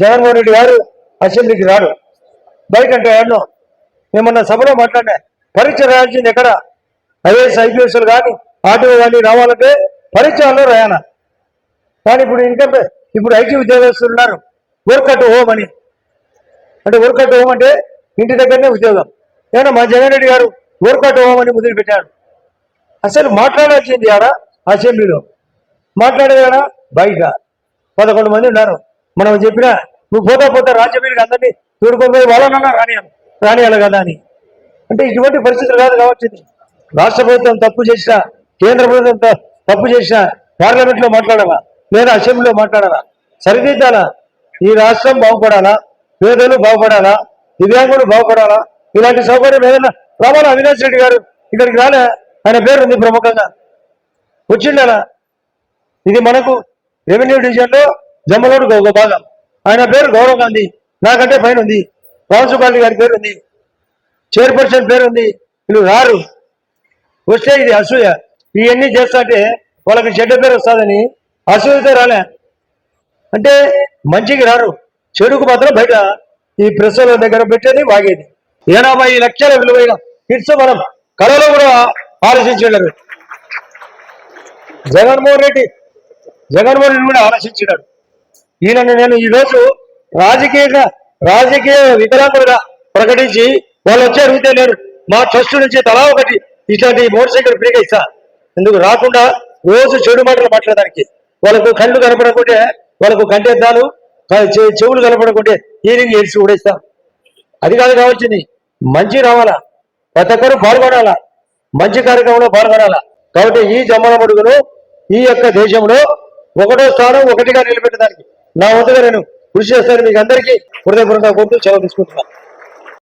జగన్మోహన్ రెడ్డి గారు అసెంబ్లీకి రాడు బయట అంటే అన్నో మేమన్న సభలో మాట్లాడినా పరీక్ష రాయాల్సింది ఎక్కడ? ఐఏఎస్ ఐపీఎస్లు కానీ ఆటో కానీ రావాలంటే పరీక్షల్లో రాయాలా. కానీ ఇప్పుడు ఇంకా ఇప్పుడు ఐటీ ఉద్యోగస్తులు ఉన్నారు. వర్క్ అట్ హోమ్ అని. అంటే వర్క్ అట్ హోమ్ అంటే ఇంటి దగ్గరనే ఉద్యోగం. ఏమన్నా మా జగన్ రెడ్డి గారు వర్క్ అట్ హోమ్ అని ముద్ర పెట్టాడు అసలు మాట్లాడాల్సింది ఆడ అసెంబ్లీలో. మాట్లాడేదాడా బయట పదకొండు మంది ఉన్నారు. మనం చెప్పినా నువ్వు పోతా పోతా రాజ్యమీరికి అందరినీ తోడుకొని వాళ్ళనన్నా రానియాలి రానియాలి కదా అని. అంటే ఇటువంటి పరిస్థితులు కాదు కావచ్చింది రాష్ట్ర ప్రభుత్వం తప్పు చేసినా కేంద్ర ప్రభుత్వం తప్పు చేసినా పార్లమెంట్లో మాట్లాడాలా లేదా అసెంబ్లీలో మాట్లాడాలా సరిదిద్దాలా? ఈ రాష్ట్రం బాగుపడాలా? పేదలు బాగుపడాలా? దివ్యాంగులు బాగుపడాలా? ఇలాంటి సౌకర్యం ఏదైనా రావాలా? అవినాష్ రెడ్డి గారు ఇక్కడికి రాలే? ఆయన పేరు ఉంది ప్రముఖంగా. వచ్చిండాలా? ఇది మనకు రెవెన్యూ డివిజన్లో జమ్మలోడు ఒక భాగం. ఆయన పేరు గౌరవ్ గాంధీ. నాకంటే పైన ఉంది రామసుబాలి గారి పేరు ఉంది చైర్పర్సన్ పేరు ఉంది వీళ్ళు రారు. వస్తే ఇది అసూయ. ఇవన్నీ చేస్తాంటే వాళ్ళకి చెడ్డ పేరు వస్తుందని అసూయతో రాలే. అంటే మంచికి రారు. చెడుకు మాత్రం బయట ఈ ప్రెస్ల దగ్గర పెట్టేది వాగేది. ఎనభై లక్షల విలువైన కిట్స్ మనం కళలో కూడా ఆలోచించలేరు. జగన్మోహన్ రెడ్డి. జగన్మోహన్ రెడ్డి కూడా ఆలోచించినాడు ఈయనను నేను ఈ రోజు రాజకీయంగా రాజకీయ వికలాంగులుగా ప్రకటించి వాళ్ళు వచ్చి అడిగితే నేను మా ట్రస్ట్ నుంచి తలా ఒకటి ఇట్లాంటి మోటార్ సైకిల్ ఫ్రీగా ఇస్తా. ఎందుకు రాకుండా రోజు చెడు మాటలు మాట్లాడడానికి వాళ్ళకు కళ్ళు కనపడకుంటే వాళ్ళకు కంటెద్దాలు చెవులు కనపడకుంటే హీరింగ్ ఎడిసి కూడా అది కాదు కావాల్సింది మంచి రావాలా? ప్రతి ఒక్కరు పాల్గొనాలా? మంచి కార్యక్రమంలో పాల్గొనాలా? కాబట్టి ఈ జమ్మల మడుగును ఈ యొక్క దేశంలో ఒకటో స్థానం ఒకటిగా నిలబెట్టడానికి నా వంతుగా నేను కృషి చేస్తాను మీకు అందరికీ హృదయపూర్వకంగా కోరుతూ సెలవు తీసుకుంటున్నాను.